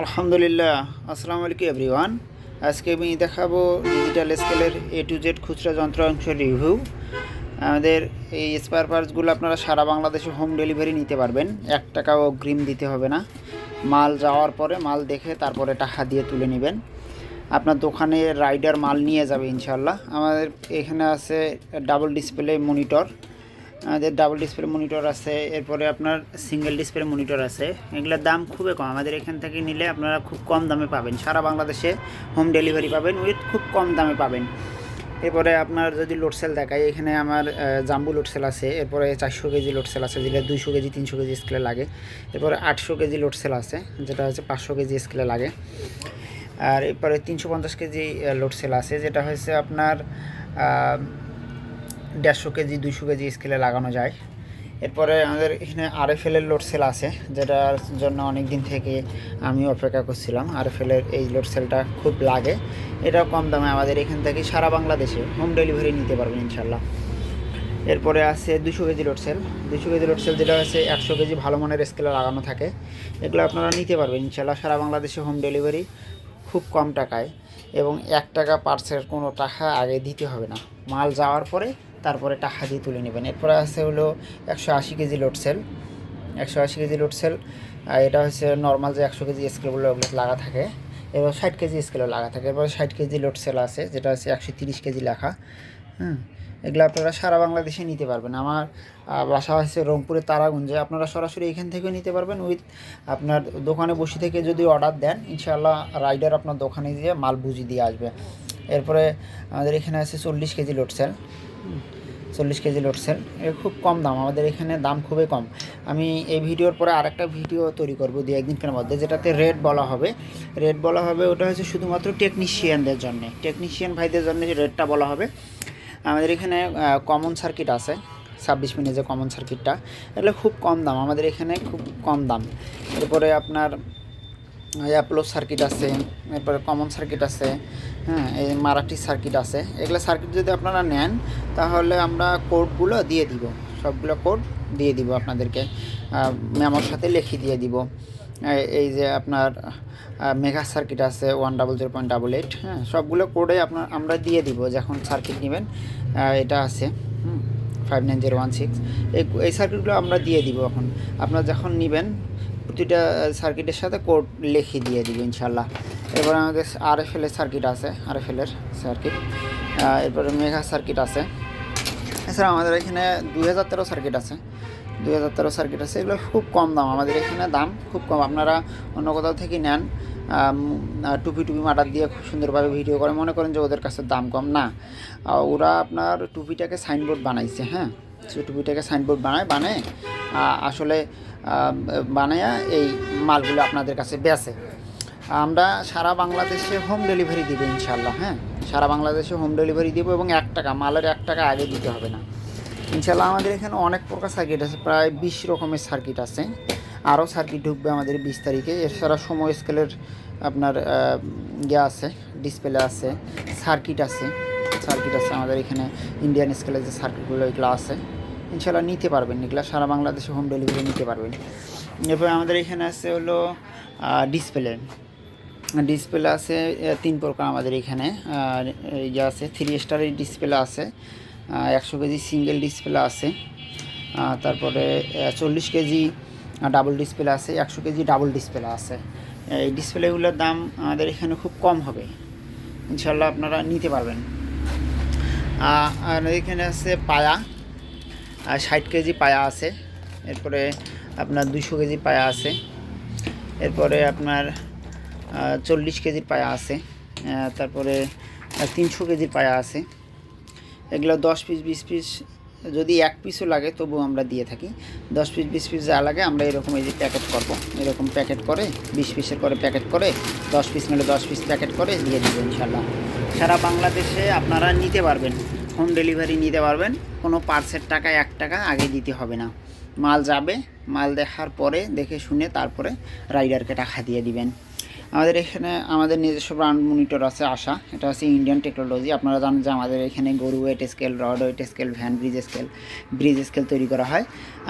আলহামদুলিল্লাহ, আসসালামু আলাইকুম এভরিওয়ান আজকে আমি দেখাবো ডিজিটাল স্কেলের এ টু জেড খুচরা যন্ত্রাংশ রিভিউ আমাদের এই স্পেয়ার পার্টসগুলো আপনারা সারা বাংলাদেশে হোম ডেলিভারি নিতে পারবেন। এক টাকাও অগ্রিম দিতে হবে না। মাল যাওয়ার পরে মাল দেখে তারপরে টাকা দিয়ে তুলে নেবেন। আপনার দোকানে রাইডার মাল নিয়ে যাবে ইনশাল্লাহ আমাদের এখানে আছে ডাবল ডিসপ্লে মনিটর আমাদের ডাবল ডিসপ্লে মনিটর আছে, এরপরে আপনার সিঙ্গেল ডিসপ্লে মনিটর আছে। এগুলোর দাম খুবই কম। আমাদের এখান থেকে নিলে আপনারা খুব কম দামে পাবেন। সারা বাংলাদেশে হোম ডেলিভারি পাবেন উইথ খুব কম দামে পাবেন। এরপরে আপনার যদি লোড সেল দেখায় এখানে আমার জাম্বু লোড সেল আছে, এরপরে চারশো কেজি লোড সেল আছে, যেটা দুইশো কেজি, তিনশো কেজি স্কেলে লাগে। এরপরে আটশো কেজি লোড সেল আছে, যেটা হচ্ছে পাঁচশো কেজি স্কেলে লাগে। আর এরপরে তিনশো পঞ্চাশ কেজি লোড সেল আছে, যেটা হচ্ছে আপনার দেড়শো কেজি, দুইশো কেজি স্কেলে লাগানো যায়। এরপরে আমাদের এখানে আরএফএলের লোড সেল আছে, যেটার জন্য অনেক দিন থেকে আমি অপেক্ষা করছিলাম। আরএফএলের এই লোড সেলটা খুব লাগে। এটাও কম দামে আমাদের এখান থেকে সারা বাংলাদেশে হোম ডেলিভারি নিতে পারবেন ইনশাল্লাহ এরপরে আছে দুশো কেজি লোড সেল দুশো কেজি লোড সেল যেটা হচ্ছে একশো কেজি ভালো মানের স্কেলে লাগানো থাকে। এগুলো আপনারা নিতে পারবেন ইনশাল্লাহ সারা বাংলাদেশে হোম ডেলিভারি খুব কম টাকায় এবং এক টাকা পার্সের কোনো টাকা আগে দিতে হবে না। মাল যাওয়ার পরে তারপরে টাকা দিয়ে তুলে নেবেন। এরপরে আছে হলো একশো আশি কেজি লোড সেল। একশো আশি কেজি লোড সেল। আর এটা হচ্ছে নর্মাল যে একশো কেজি স্কেলগুলো ওগুলো লাগা থাকে। এবার ষাট কেজি স্কেলও লাগা থাকে। এরপর ষাট কেজি লোড সেল আছে, যেটা হচ্ছে একশো তিরিশ কেজি লেখা। হুম? এগুলো আপনারা সারা বাংলাদেশে নিতে পারবেন। আমার বাসা হচ্ছে রংপুরের তারাগঞ্জে। আপনারা সরাসরি এখান থেকেও নিতে পারবেন উইথ আপনার দোকানে বসে থেকে যদি অর্ডার দেন, ইনশাআল্লাহ রাইডার আপনার দোকানে গিয়ে মাল বুঝিয়ে দিয়ে আসবে। এরপরে আমাদের এখানে আছে চল্লিশ কেজি লোড সেল। চল্লিশ কেজি লোড এর খুব কম দাম, আমাদের এখানে দাম খুবই কম। আমি এই ভিডিওর পরে আরেকটা ভিডিও তৈরি করব দু একদিনের মধ্যে, যেটাতে রেট বলা হবে। রেট বলা হবে, ওটা হচ্ছে শুধুমাত্র টেকনিশিয়ানদের জন্য। টেকনিশিয়ান ভাইদের জন্য যে রেটটা বলা হবে, আমাদের এখানে কমন সার্কিট আছে। ছাব্বিশ মিনিট যে কমন সার্কিটটা এগুলো খুব কম দাম, আমাদের এখানে খুব কম দাম। এরপরে আপনার অ্যাপলো সার্কিট আছে, এরপরে কমন সার্কিট আছে হ্যাঁ এই মারাঠি সার্কিট আছে। এগুলো সার্কিট যদি আপনারা নেন, তাহলে আমরা কোডগুলো দিয়ে দিব। সবগুলো কোড দিয়ে দিব আপনাদেরকে। মেমোর সাথে লিখে দিয়ে দিব। এই- যে আপনার মেগা সার্কিট আছে one double zero point double eight হ্যাঁ সবগুলো কোডে আপনার, আমরা দিয়ে দিব যখন সার্কিট নেবেন। এটা আছে five nine zero one six এই সার্কিটগুলো আমরা দিয়ে দিব এখন। আপনারা যখন নেবেন প্রতিটা সার্কিটের সাথে কোড লিখে দিয়ে দিব ইনশাল্লাহ এরপর আমাদের আর এফ এর সার্কিট আছে আর এফ এর সার্কিট। এরপরে মেঘা সার্কিট আছে। এছাড়া আমাদের এখানে দুই হাজার তেরো সার্কিট আছে। দুই হাজার তেরো সার্কিট আছে, এগুলো খুব কম দাম। আমাদের এখানে দাম খুব কম। আপনারা অন্য কোথাও থেকে নেন টুপি টুপি মাটার দিয়ে খুব সুন্দরভাবে ভিডিও করে, মনে করেন যে ওদের কাছে দাম কম। না ওরা আপনার টুপিটাকে সাইনবোর্ড বানাইছে হ্যাঁ? সে টুপিটাকে সাইনবোর্ড বানায় বানায় আসলে বানায়া এই মালগুলো আপনাদের কাছে বেচে। আমরা সারা বাংলাদেশে হোম ডেলিভারি দিব ইনশাল্লাহ হ্যাঁ? সারা বাংলাদেশে হোম ডেলিভারি দিব এবং এক টাকা, মালের এক টাকা আগে দিতে হবে না। ইনশাল্লাহ আমাদের এখানে অনেক প্রকার সার্কিট আছে, প্রায় বিশ রকমের সার্কিট আছে। আরও সার্কিট ঢুকবে আমাদের বিশ তারিখে। এছাড়া সময় স্কেলের আপনার ইয়ে আছে ডিসপ্লে আছে সার্কিট আছে। সার্কিট আছে আমাদের এখানে ইন্ডিয়ান স্কেলের যে সার্কিটগুলো এগুলো আছে। ইনশাল্লাহ নিতে পারবেন এগুলো, সারা বাংলাদেশে হোম ডেলিভারি নিতে পারবেন। এরপরে আমাদের এখানে আছে হলো ডিসপ্লে ডিসপ্লে আছে তিন প্রকার আমাদের এখানে। আর এই যে আছে থ্রি স্টারের ডিসপ্লে আছে একশো কেজি সিঙ্গেল ডিসপ্লে আছে তারপরে চল্লিশ কেজি ডাবল ডিসপ্লে আছে, একশো কেজি ডাবল ডিসপ্লে আছে। এই ডিসপ্লেগুলোর দাম আমাদের এখানে খুব কম হবে। ইনশাল্লাহ আপনারা নিতে পারবেন। আর এখানে আছে পায়া। ষাট কেজি পায়া আছে। এরপরে আপনার দুশো কেজি পায়া আছে। এরপরে আপনার চল্লিশ কেজির পায়া আছে। তারপরে তিনশো কেজির পায়া আছে। এগুলো দশ পিস, বিশ পিস, যদি এক পিসও লাগে তবু আমরা দিয়ে থাকি। দশ পিস, বিশ পিস যা লাগে আমরা এরকম এই যে প্যাকেট করব। এরকম প্যাকেট করে, বিশ পিসের করে প্যাকেট করে, দশ পিস মিলে দশ পিস প্যাকেট করে দিয়ে দেবো ইনশাল্লাহ। সারা বাংলাদেশে আপনারা নিতে পারবেন। হোম ডেলিভারি নিতে পারবেন। কোনো পার্সের টাকা, এক টাকা আগে দিতে হবে না। মাল যাবে, মাল দেখার পরে, দেখে শুনে তারপরে রাইডারকে টাকা দিয়ে দিবেন। আমাদের এখানে আমাদের নিজস্ব ব্র্যান্ড মনিটর আছে আশা। এটা হচ্ছে ইন্ডিয়ান টেকনোলজি আপনারা জানেন যে আমাদের এখানে গরু weight scale rod weight scale van bridge scale bridge scale তৈরি করা হয়।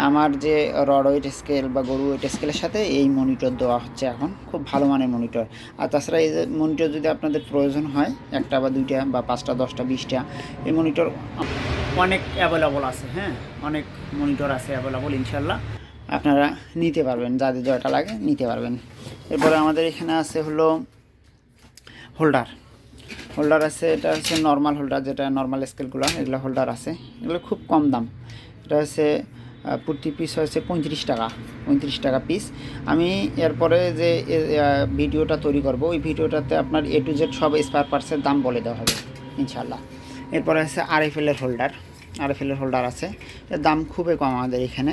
আমার যে রড ওয়েট স্কেল বা গরু ওয়েট স্কেলের সাথে এই মনিটর দেওয়া হচ্ছে এখন। খুব ভালো মানের মনিটর আর তাছাড়া এই যে মনিটর যদি আপনাদের প্রয়োজন হয় একটা বা দুইটা বা পাঁচটা দশটা বিশটা এই মনিটর অনেক অ্যাভেলেবল আছে হ্যাঁ? অনেক মনিটর আছে অ্যাভেলেবল ইনশাল্লাহ আপনারা নিতে পারবেন। যাদের জয়টা লাগে নিতে পারবেন। এরপরে আমাদের এখানে আছে হলো হোল্ডার। হোল্ডার আছে, এটা হচ্ছে নর্মাল হোল্ডার যেটা নর্মাল স্কেলগুলো এগুলো হোল্ডার আছে। এগুলো খুব কম দাম। এটা হচ্ছে প্রতি পিস হচ্ছে পঁয়ত্রিশ টাকা পঁয়ত্রিশ টাকা পিস আমি এরপরে যে ভিডিওটা তৈরি করব, ওই ভিডিওটাতে আপনার এ টু জেড সব স্পার পার্টসের দাম বলে দেওয়া হবে ইনশাল্লাহ এরপরে আছে আরএফএলের হোল্ডার আরএফএলের হোল্ডার আছে। এর দাম খুবই কম আমাদের এখানে।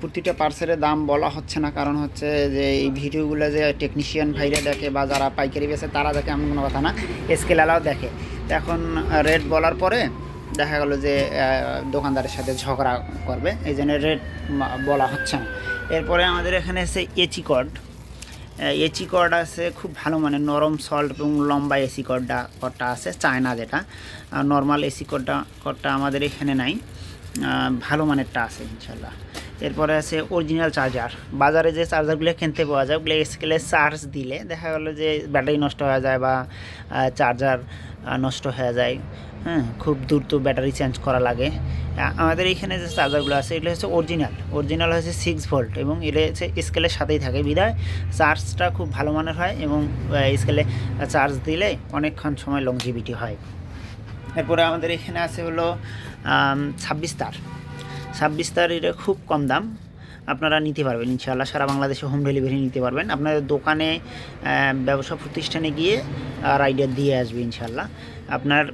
প্রতিটা পার্সেলের দাম বলা হচ্ছে না। কারণ হচ্ছে যে এই ভিডিওগুলো যে টেকনিশিয়ান ভাইরা দেখে বা যারা পাইকারি বেছে তারা দেখে এমন কোনো কথা না। স্কেল আলাও দেখে। এখন রেট বলার পরে দেখা গেলো যে দোকানদারের সাথে ঝগড়া করবে। এই জন্য রেট বলা হচ্ছে না। এরপরে আমাদের এখানে আছে এচি কর্ড এচি কর্ড আছে খুব ভালো মানে নরম, সল্ট এবং লম্বা এসি কর্ডটা কর্ডটা আছে, চায়না যেটা। নর্মাল এসি কর্ডটা কর্ডটা আমাদের এখানে নাই। ভালো মানেরটা আছে ইনশাল্লাহ এরপরে আছে অরিজিনাল চার্জার বাজারে যে চার্জারগুলো কিনতে পাওয়া যায়, ওগুলো স্কেলে চার্জ দিলে দেখা গেলো যে ব্যাটারি নষ্ট হয়ে যায় বা চার্জার নষ্ট হয়ে যায়। হ্যাঁ খুব দ্রুত ব্যাটারি চেঞ্জ করা লাগে। আমাদের এখানে যে চার্জারগুলো আছে, এগুলো হচ্ছে অরিজিনাল অরিজিনাল হচ্ছে সিক্স ভোল্ট এবং এটা হচ্ছে স্কেলের সাথেই থাকে। বিধায় চার্জটা খুব ভালো মানের হয় এবং স্কেলে চার্জ দিলে অনেকক্ষণ সময় লংজিভিটি হয়। এরপরে আমাদের এখানে আছে হলো ছাব্বিশ তার। ছাব্বিশ তার এটা খুব কম দাম আপনারা নিতে পারবেন, ইনশাআল্লাহ সারা বাংলাদেশে হোম ডেলিভারি নিতে পারবেন। আপনাদের দোকানে ব্যবসা প্রতিষ্ঠানে গিয়ে আর আইডিয়া দিয়ে আসবে ইনশাআল্লাহ। আপনার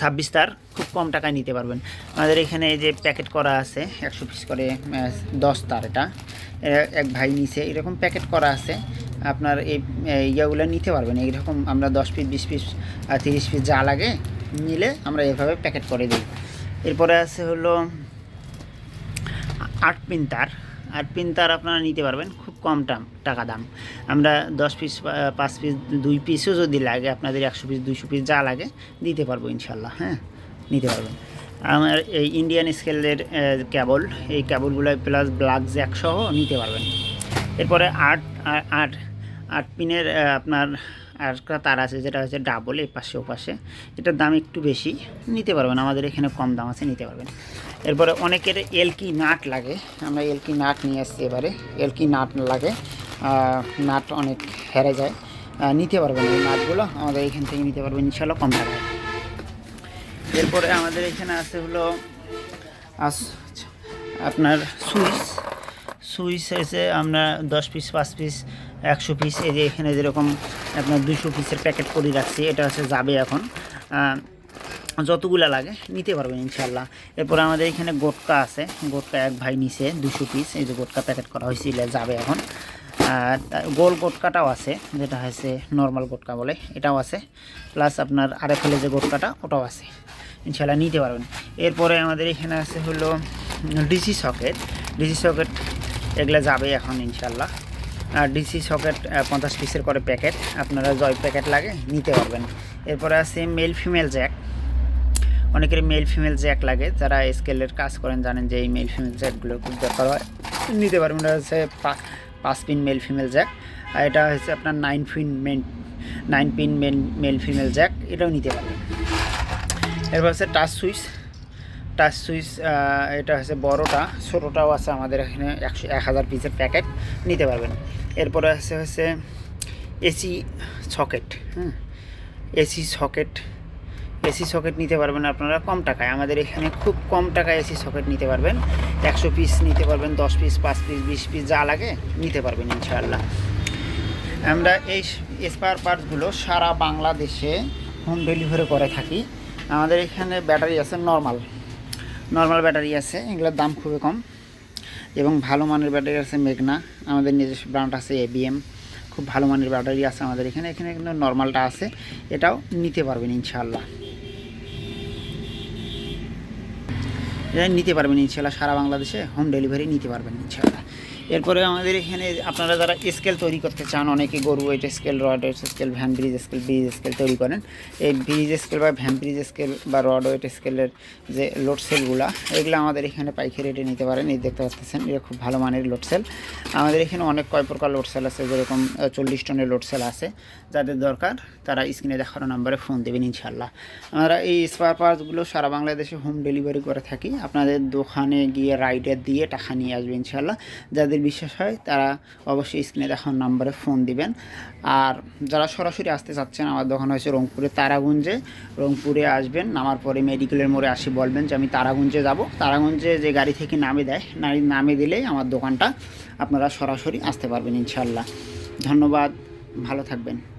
ছাব্বিশ তার খুব কম টাকায় নিতে পারবেন। আমাদের এখানে যে প্যাকেট করা আছে, একশো পিস করে দশ তার এটা। এক ভাই নিচে এরকম প্যাকেট করা আছে। আপনার এই ইয়েগুলো নিতে পারবেন। এইরকম আমরা দশ পিস বিশ পিস তিরিশ পিস যা লাগে, নিলে আমরা এভাবে প্যাকেট করে দিই এরপরে আছে হলো আট পিন তার আট পিন তার আপনারা নিতে পারবেন, খুব কম টাম, টাকা দাম। আমরা দশ পিস পাঁচ পিস, দুই পিসও যদি লাগে, আপনাদের একশো পিস, দুইশো পিস যা লাগে, দিতে পারব ইনশাল্লাহ হ্যাঁ নিতে পারবেন। আমার এই ইন্ডিয়ান স্কেলের ক্যাবল এই ক্যাবলগুলো প্লাস ব্লাক জ্যাক সহ নিতে পারবেন। এরপরে আট আট আট পিনের আপনার আরেকটা তার আছে যেটা হচ্ছে ডাবল এই পাশে ও পাশে এটার দাম একটু বেশি, নিতে পারবেন। আমাদের এখানে কম দাম আছে, নিতে পারবেন। এরপরে অনেকের এলকি নাট লাগে। আমরা এলকি নাট নিয়ে আসছি এবারে। এলকি নাট লাগে। নাট অনেক হেরে যায়। নিতে পারবেন এই নাটগুলো। আমাদের এখান থেকে নিতে পারবেন ইনশাল্লাহ কম টাকায় এরপরে আমাদের এখানে আছে হলো, আস- আপনার সুইচ সুইচ এসে আমরা দশ পিস পাঁচ পিস একশো পিস এই যে এখানে যেরকম আপনার দুশো পিসের প্যাকেট করে রাখছি। এটা হচ্ছে যাবে এখন। যতগুলা লাগে নিতে পারবেন ইনশাল্লাহ এরপরে আমাদের এখানে গোটকা আছে। গোটকা এক ভাই নিচে দুশো পিস এই যে গোটকা প্যাকেট করা হয়েছিল যাবে এখন। আর গোল গোটকাটাও আছে, যেটা হয়েছে নর্মাল গোটকা বলে, এটাও আছে। প্লাস আপনার আরেফেলে যে গোটকাটা, ওটাও আছে। ইনশাল্লাহ নিতে পারবেন। এরপরে আমাদের এখানে আছে হলো ডিসি সকেট। ডিসি সকেট এগুলো যাবে এখন ইনশাল্লাহ ডিসি সকেট পঞ্চাশ পিসের করে প্যাকেট আপনারা জয় প্যাকেট লাগে, নিতে পারবেন। এরপরে আছে মেল ফিমেল জ্যাক অনেকের মেল ফিমেল জ্যাক লাগে। যারা স্কেলের কাজ করেন, জানেন যে এই মেল ফিমেল জ্যাকগুলো খুব দরকার হয়। নিতে পারবেন, এটা হচ্ছে পাঁচ পিন মেল ফিমেল জ্যাক আর এটা হচ্ছে আপনার nine pin men nine pin men male female jack এটাও নিতে পারবেন। এরপর হচ্ছে টাচ সুইচ টাচ সুইচ এটা হচ্ছে বড়টা, ছোটোটাও আছে আমাদের এখানে, একশো, এক হাজার পিসের প্যাকেট নিতে পারবেন। এরপরে আছে হচ্ছে এসি সকেট হ্যাঁ এসি সকেট এসি সকেট নিতে পারবেন আপনারা কম টাকায়। আমাদের এখানে খুব কম টাকায় এসি সকেট নিতে পারবেন। একশো পিস নিতে পারবেন, দশ পিস পাঁচ পিস বিশ পিস যা লাগে নিতে পারবেন ইনশাআল্লাহ। আমরা এই স্পার পার্টসগুলো সারা বাংলাদেশে হোম ডেলিভারি করে থাকি। আমাদের এখানে ব্যাটারি আছে নর্মাল নর্মাল ব্যাটারি আছে, এগুলোর দাম খুবই কম। এবং ভালো মানের ব্যাটারি আছে মেঘনা আমাদের নিজস্ব ব্র্যান্ড আছে এবিএম খুব ভালো মানের ব্যাটারি আছে আমাদের এখানে এখানে কিন্তু নর্মালটা আছে, এটাও নিতে পারবেন ইনশাল্লাহ এটা নিতে পারবেন ইনশাল্লাহ সারা বাংলাদেশে হোম ডেলিভারি নিতে পারবেন ইনশাআল্লাহ। এরপরে আমাদের এখানে আপনারা যারা স্কেল তৈরি করতে চান, অনেকে গরু weight scale rod weight scale van bridge scale bridge scale তৈরি করেন। এই ব্রিজ স্কেল বা ভ্যান ব্রিজ স্কেল বা রড ওয়েট স্কেলের যে লোড সেলগুলো এগুলো আমাদের এখানে পাইকারি রেটে নিতে পারেন। এই দেখতে পাচ্ছেন, এটা খুব ভালো মানের লোড সেল আমাদের এখানে অনেক কয় প্রকার লোড সেল আছে, যেরকম চল্লিশ টনের লোড সেল আছে। যাদের দরকার, তারা স্ক্রিনে দেখানো নাম্বারে ফোন দেবেন ইনশাল্লাহ আমরা এই স্পার পার্টসগুলো সারা বাংলাদেশে হোম ডেলিভারি করে থাকি। আপনাদের দোকানে গিয়ে রাইডার দিয়ে টাকা নিয়ে আসবে ইনশাল্লাহ যাদের বিশ্বাস হয়, তারা অবশ্যই স্ক্রিনে দেখানো নাম্বারে ফোন দিবেন। আর যারা সরাসরি আসতে চাচ্ছেন, আমার দোকান হয়েছে রংপুরে তারাগুঞ্জে। রংপুরে আসবেন, নামার পরে মেডিকেলের মোড়ে আসি বলবেন যে, আমি তারাগুঞ্জে যাব। তারাগুঞ্জে যে গাড়ি থেকে নামে দেয়, নামে দিলেই আমার দোকানটা আপনারা সরাসরি আসতে পারবেন ইনশাল্লাহ ধন্যবাদ, ভালো থাকবেন।